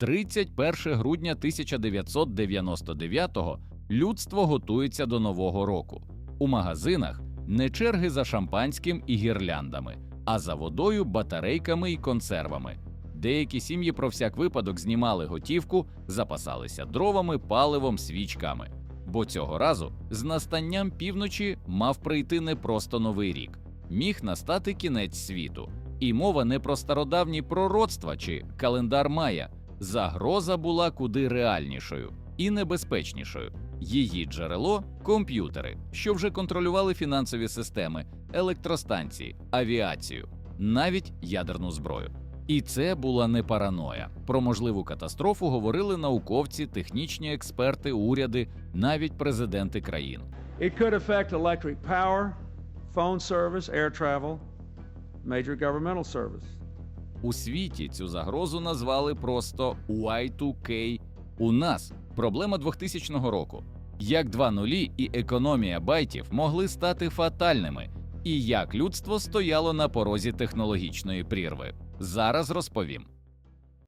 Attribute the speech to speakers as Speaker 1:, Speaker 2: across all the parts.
Speaker 1: 31 грудня 1999-го людство готується до нового року. У магазинах не черги за шампанським і гірляндами, а за водою, батарейками і консервами. Деякі сім'ї про всяк випадок знімали готівку, запасалися дровами, паливом, свічками. Бо цього разу з настанням півночі мав прийти не просто новий рік, міг настати кінець світу. І мова не про стародавні пророцтва чи календар Майя. Загроза була куди реальнішою і небезпечнішою. Її джерело комп'ютери, що вже контролювали фінансові системи, електростанції, авіацію, навіть ядерну зброю. І це була не параноя. Про можливу катастрофу говорили науковці, технічні експерти, уряди, навіть президенти країн.
Speaker 2: It could affect electric power, phone service, air travel, major governmental service.
Speaker 1: У світі цю загрозу назвали просто Y2K. У нас проблема 2000 року. Як два нулі і економія байтів могли стати фатальними, і як людство стояло на порозі технологічної прірви. Зараз розповім.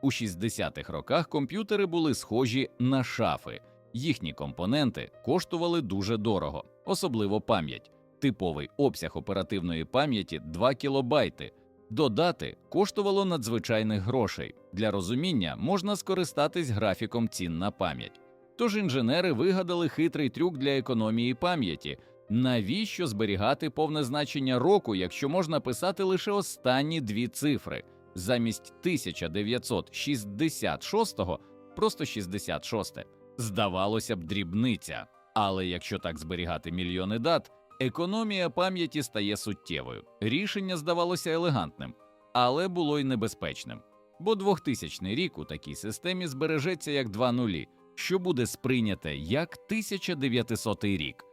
Speaker 1: У 60-х роках комп'ютери були схожі на шафи. Їхні компоненти коштували дуже дорого, особливо пам'ять. Типовий обсяг оперативної пам'яті 2 кілобайти. Додати коштувало надзвичайних грошей. Для розуміння можна скористатись графіком цін на пам'ять. Тож інженери вигадали хитрий трюк для економії пам'яті. Навіщо зберігати повне значення року, якщо можна писати лише останні дві цифри? Замість 1966-го просто 66. Здавалося б, дрібниця. Але якщо так зберігати мільйони дат, економія пам'яті стає суттєвою. Рішення здавалося елегантним, але було й небезпечним. Бо 2000 рік у такій системі збережеться як два нулі, що буде сприйняте як 1900 рік.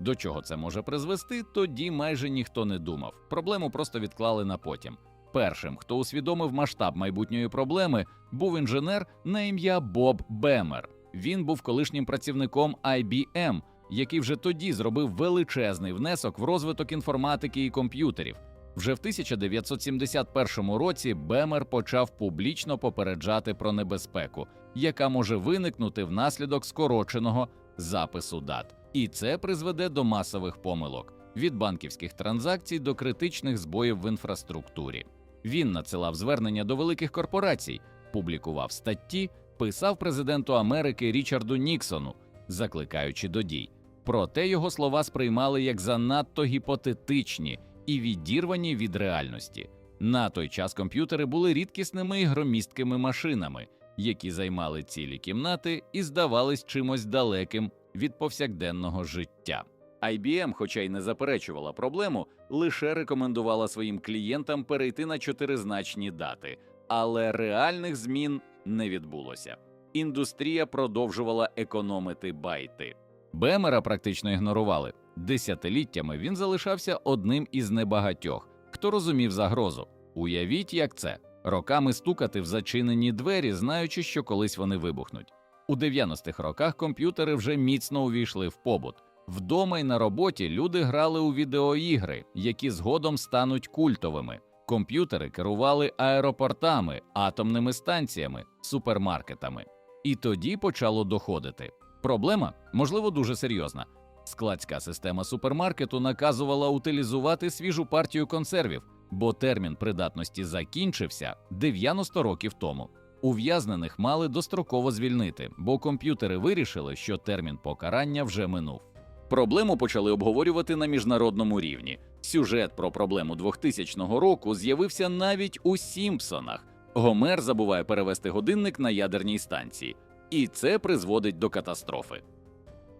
Speaker 1: До чого це може призвести, тоді майже ніхто не думав. Проблему просто відклали на потім. Першим, хто усвідомив масштаб майбутньої проблеми, був інженер на ім'я Боб Бемер. Він був колишнім працівником IBM, який вже тоді зробив величезний внесок в розвиток інформатики і комп'ютерів. Вже в 1971 році Бемер почав публічно попереджати про небезпеку, яка може виникнути внаслідок скороченого запису дат. І це призведе до масових помилок від банківських транзакцій до критичних збоїв в інфраструктурі. Він надсилав звернення до великих корпорацій, публікував статті, писав президенту Америки Річарду Ніксону, закликаючи до дій. Проте його слова сприймали як занадто гіпотетичні і відірвані від реальності. На той час комп'ютери були рідкісними і громісткими машинами, які займали цілі кімнати і здавались чимось далеким від повсякденного життя. IBM, хоча й не заперечувала проблему, лише рекомендувала своїм клієнтам перейти на чотиризначні дати, але реальних змін не відбулося. Індустрія продовжувала економити байти. Бемера практично ігнорували. Десятиліттями він залишався одним із небагатьох, хто розумів загрозу. Уявіть, як це роками стукати в зачинені двері, знаючи, що колись вони вибухнуть. У 90-х роках комп'ютери вже міцно увійшли в побут. Вдома й на роботі люди грали у відеоігри, які згодом стануть культовими. Комп'ютери керували аеропортами, атомними станціями, супермаркетами. І тоді почало доходити. Проблема, можливо, дуже серйозна. Складська система супермаркету наказувала утилізувати свіжу партію консервів, бо термін придатності закінчився 90 років тому. Ув'язнених мали достроково звільнити, бо комп'ютери вирішили, що термін покарання вже минув. Проблему почали обговорювати на міжнародному рівні. Сюжет про проблему 2000 року з'явився навіть у Сімпсонах. Гомер забуває перевести годинник на ядерній станції, і це призводить до катастрофи.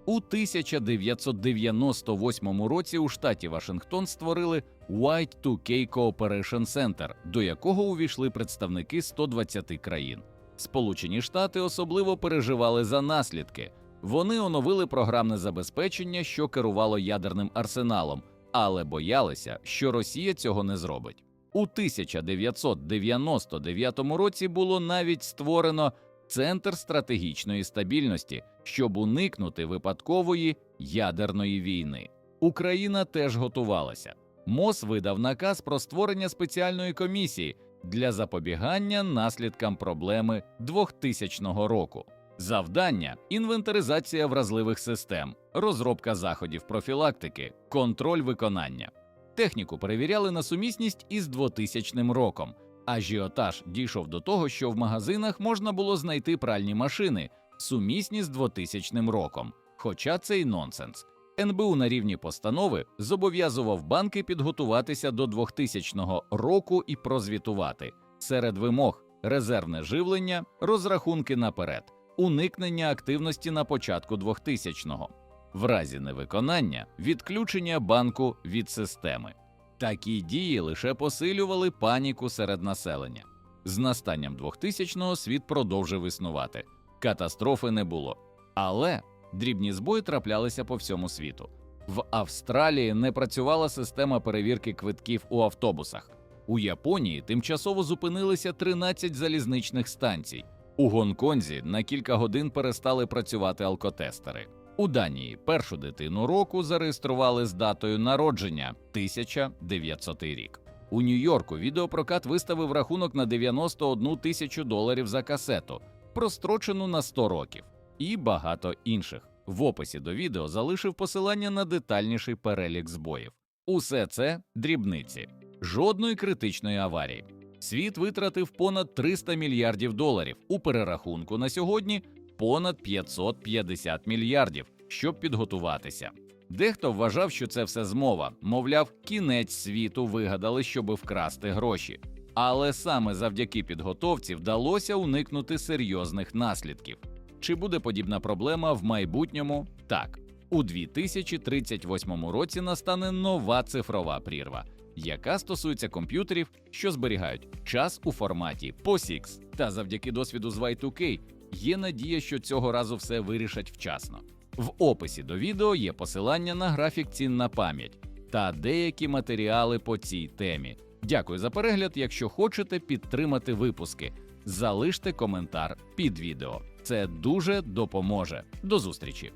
Speaker 1: У 1998 році у штаті Вашингтон створили White2K Cooperation Center, до якого увійшли представники 120 країн. Сполучені Штати особливо переживали за наслідки. Вони оновили програмне забезпечення, що керувало ядерним арсеналом, але боялися, що Росія цього не зробить. У 1999 році було навіть створено Центр стратегічної стабільності, щоб уникнути випадкової ядерної війни. Україна теж готувалася. МОЗ видав наказ про створення спеціальної комісії, для запобігання наслідкам проблеми 2000 року. Завдання інвентаризація вразливих систем, розробка заходів профілактики, контроль виконання. Техніку перевіряли на сумісність із 2000 роком. Ажіотаж дійшов до того, що в магазинах можна було знайти пральні машини, сумісні з 2000 роком. Хоча це й нонсенс. НБУ на рівні постанови зобов'язував банки підготуватися до 2000 року і прозвітувати серед вимог резервне живлення, розрахунки наперед, уникнення активності на початку 2000-го, в разі невиконання відключення банку від системи. Такі дії лише посилювали паніку серед населення. З настанням 2000-го світ продовжив існувати. Катастрофи не було. Але дрібні збої траплялися по всьому світу. В Австралії не працювала система перевірки квитків у автобусах. У Японії тимчасово зупинилися 13 залізничних станцій. У Гонконзі на кілька годин перестали працювати алкотестери. У Данії першу дитину року зареєстрували з датою народження 1900 рік. У Нью-Йорку відеопрокат виставив рахунок на 91 тисячу доларів за касету, прострочену на 100 років, і багато інших. В описі до відео залишив посилання на детальніший перелік збоїв. Усе це дрібниці, жодної критичної аварії. Світ витратив понад 300 мільярдів доларів у перерахунку на сьогодні понад 550 мільярдів, щоб підготуватися. Дехто вважав, що це все змова, мовляв, кінець світу вигадали, щоби вкрасти гроші. Але саме завдяки підготовці вдалося уникнути серйозних наслідків. Чи буде подібна проблема в майбутньому? Так. У 2038 році настане нова цифрова прірва, яка стосується комп'ютерів, що зберігають час у форматі POSIX. Та завдяки досвіду з Y2K є надія, що цього разу все вирішать вчасно. В описі до відео є посилання на графік цін на пам'ять та деякі матеріали по цій темі. Дякую за перегляд. Якщо хочете підтримати випуски, залиште коментар під відео. Це дуже допоможе. До зустрічі!